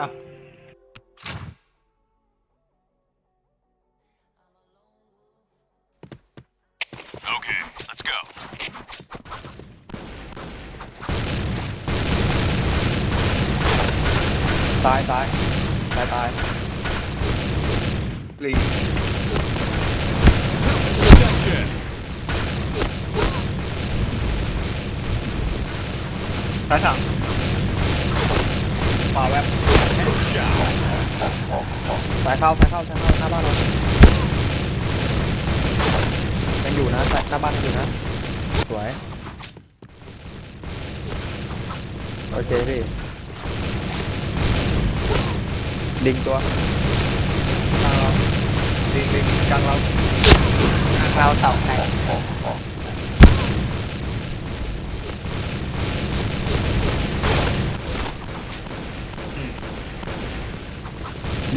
อะ Okay, let's go. ตายตายตายตายลิง Attention. ซ้ายถังขวาแวบ Headshot. สายเข้าสายเข้าสายเข้าหน้าบ้านเรายังอยู่นะสายหน้าบ้านยังอยู่นะ สวย โอเคพี่ลิงตัวกลางเราลิงลิงกลางเราเราเสาไก่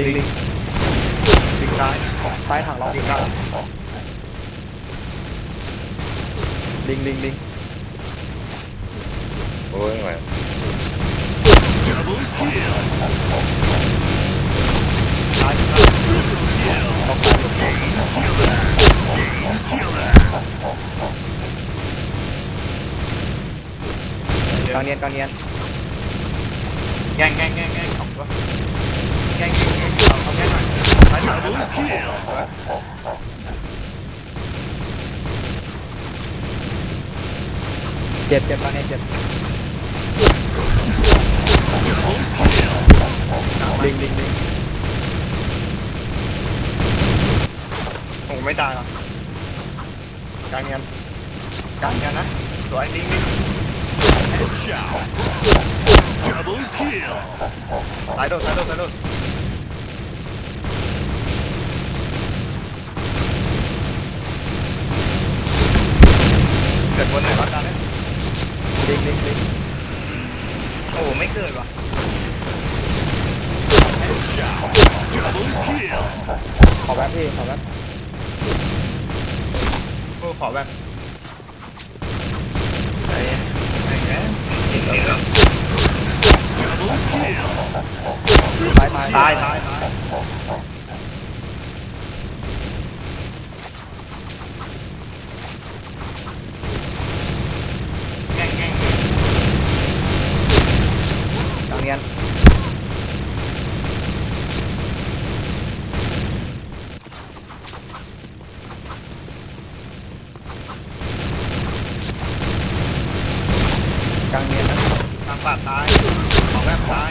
ลิงลิงลิงซ้ายซ้ายถังเราลิงกลางลิงลิงลิงโอ้ยไม่ไหว Double kill. ซ้ายซ้าย Triple kill. Chain killer. Chain killer. กลางเนียนกลางเนียนแง่งแง่งแง่งแง่งสองตัว แง่งแง่งแง่งเอาเอาแง่งหน่อยซ้ายถัง Double kill. เจ็บเจ็บกลางเนียนเจ็บลิงลิงลิงโอ้ไม่ตายหรอกกางเงียนกางเงียนนะสวยลิงลิง Headshot. Double kill. สายโดดสายโดดสายโดดเกิดบนไหนวะตาเนี่ยลิงลิงลิงโอ้ไม่เกิดว่ะ Headshot. Double kill. ขอแป๊บพี่ขอแป๊บโอ้ขอแบบไอ้ไอ้แง่จ ตายตายตายตายตายแง่งแง่งกลางเนียนกลางเนียนนะทางปาดตายขอแบบตาย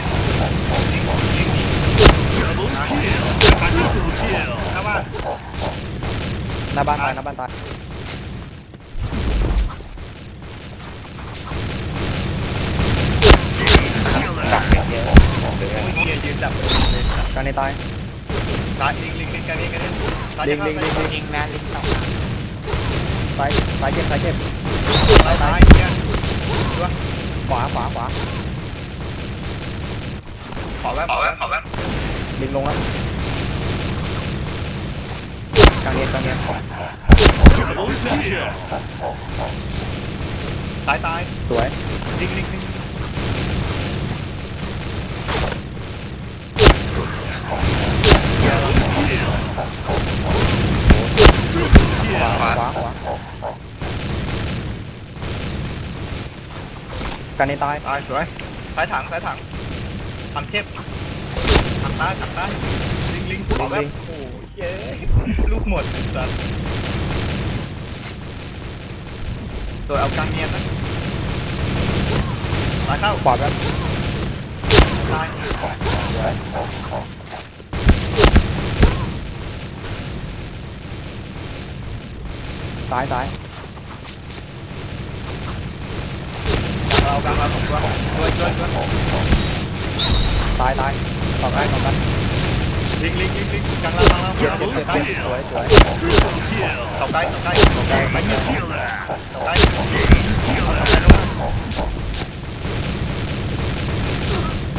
ยิงยิงยิง Double kill. Triple kill. หน้าบ้านหน้าบ้านตายหน้าบ้านตายดักไม่เยอะเดือโอ้ยเฮียยืนดับเลยกลางเนียนตายตายลิงลิงลิงกันนี่กันนี่ตายลิจะงเข้าลิงไปลิงลิงยิงนะลิงสองซ้ายซ้ายเจ็บซ้ายเจ็บตายตายเนี่ยตัว ขวาขวาขวาขอแบบขอแบบขอแบบลิงลงแล้วกลางเนียนกลางเนียน Double kill. ตายตายสวย ลิงลิงลิง กลางเนียนตายตายสวยสายถังสายถังทำเทพถังใต้ถังใต้ลิงลิงขอแบบโอ้ยเย้ลูกหมดสัตว์ตัวเอากลางเนียนนะตายเข้าขวาแบบตายซ้ายซ้าย กลางเราสองตัวช่วยช่วยช่วยตายตายขอบได้ขอบได้ลิงลิงลิงลิงกลางเรากลางเราเจ็บกลางเจ็บเราเจ็บใกล้สวยสวย Triple kill. ต่อใกล้ต่อใกล้ต่อใกล้ไปเจอ Killer. ต่อใกล้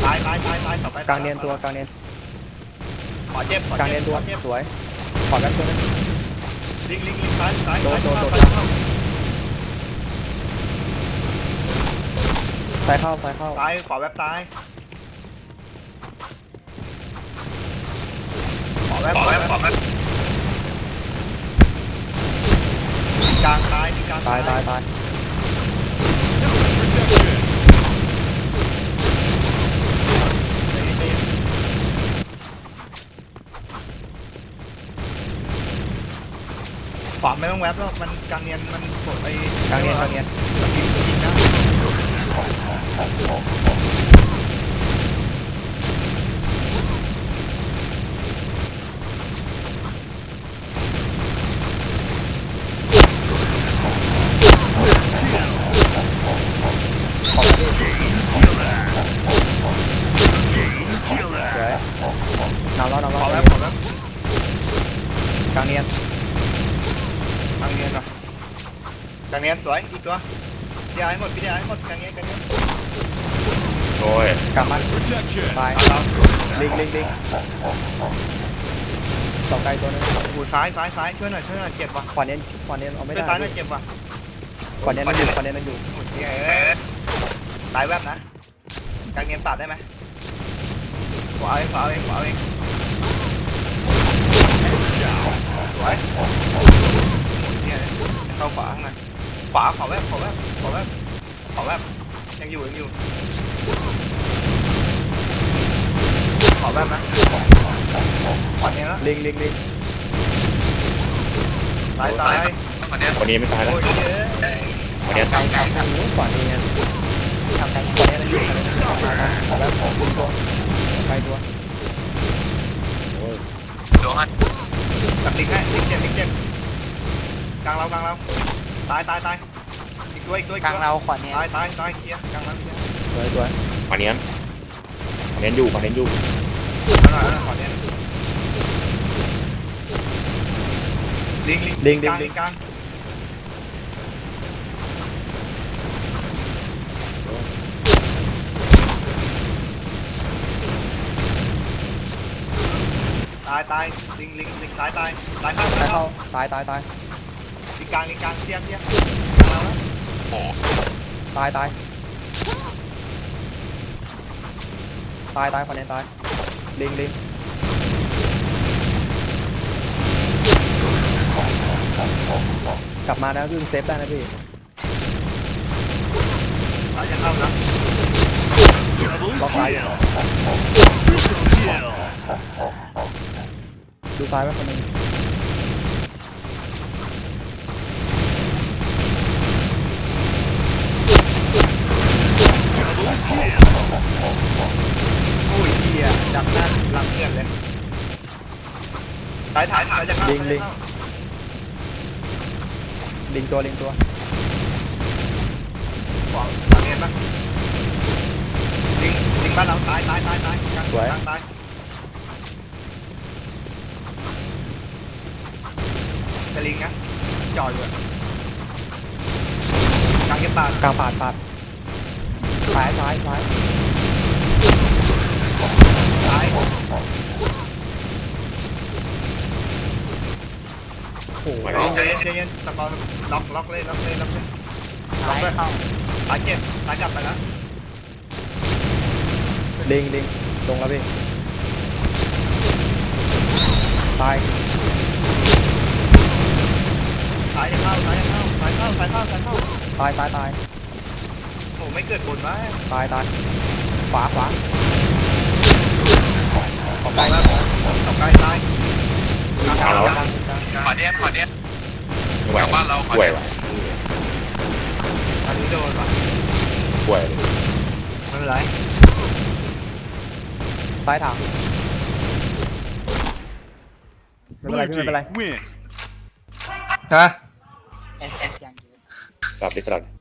ตายตายตายตายต่อไปกลางเนียนตัวกลางเนียนขอเจ็บขอกลางเนียนตัวเจ็บสวยขอบได้ตัวนึงลิงลิงลิงซ้ายซ้ายโดนโดนโดน สายเข้าสายเข้าซ้ายขวาแว็บซ้ายขวาแว็บขวาแวบขวาแวบกลางซ้ายกลางตายตายตายขวาไม่ต้องแว็บหรอกมันกลางเนียนมันกดไปกลางเนียนกลางเนียน สวยนำแล้วนำขอแล้แววบขอแวบกลา งเนียนกลางเนียนเหรอกลางเนียนสวยอีกตัวพี่ไอ้หมดพี่ไอ้หมดกลางเนียนกลางเนียนโอ้ยกลับมา Protection. ตายเอาเราลิงลิงลิงสองไกลตัวนึงหูซ้ายซ้ายซ้ายช่วยหน่อยช่วยหน่อยเจ็บว่ะขวาเนียนขวาเนียนเอาไม่ช่วได้ยซ้ายหน่อยเจ็บว่ะขวาเนียนมันอยู่ขวาเนียนมันอยู่โอ้ยเอ้ยตายแวบนะกลางเนียนตัดได้ไหมขวาเองขวาเองขวาเองสวยเนี่ยเข้าขวาข้างในขวาขวาแวบขวาแวบขวาแวบขวาแวบ ยังอยู่ยังอยู่ขวาแวบนะขวาเนียนนะลิงลิงลิงตายตายวันนี้ไม่ตายแล้วโอ้ยเย้ยวันนี้ใช่ใช่ครับขวาเนียนเสาไกลขวาเนียนมันอยู่ขวาเนียนมันอยู่มาแล้วลิงตัวไกลตัวโอ้ยตัดลิงให้ลิงเจ็บลิงเจ็บกลางเรากลางเราตายตายตาย อีกตัวอีกตัวอีกกลางตัวเราขวาเนี้ยตายตายตายเคลียร์กลางเราเคลียร์สวยสวยวันนี้วันนี้อยู่วันนี้อยู่เอาหน่อยเอาหน่อยขอเนี่ยลิงลิงกลางลิงกลางตายตายลิงลิงลิงตายตายตายเข้าตาตายยเข้าเข้าตายตายตายลิงกลางลิงกลางเคลียร์เคลียร์กลางเราแล้ว ตายตายตายตายขวาเนียนตายลิงลิงกลับมานะพี่เซฟได้นะพี่เราจะเข้านะ Double ล็อกซ้าย kill. Triple kill. ดูซ้ายไว้คนหนึง ถ่ายถ่ายถ่ายจะเข้าลิงลิง ลิงตัวลิงตัวขวางเห็นปะลิงลิงบ้านเราตายตายตายตายกลางกลางตายแต่ลิงนะจ่อยเลยกลางเก็บปากกลางปาดปาดซ้ายซ้ายซ้ายตาย โอ้โหใจเย็นใจเย็นสปอนล็อกล็อกเลยล็อกเลยล็อกเลยซ้ายเข้าตายเจ็บตายกลับไปแล้วลิงลิงตรงแล้วพี่ตายตายจะเข้าตายจะเข้าตายเข้าตายเข้าตายเข้าตายตายตายโอ้ไม่เกิดผลวะตายตายขวาขวาออกไปแล้วออกไปตายเอาแล้วกลางกลาง ขอเนี้ยขอเนี้ยไม่ไหวกลับบ้านเราป่วยว่ะอันนี้โดนว่ะป่วยเลยไม่เป็นไรตายถังไม่เป็นไร Blue พี่ไม่เป็นไร team win. ฮะ เอสเอสยังอยู่สลับดิสลับ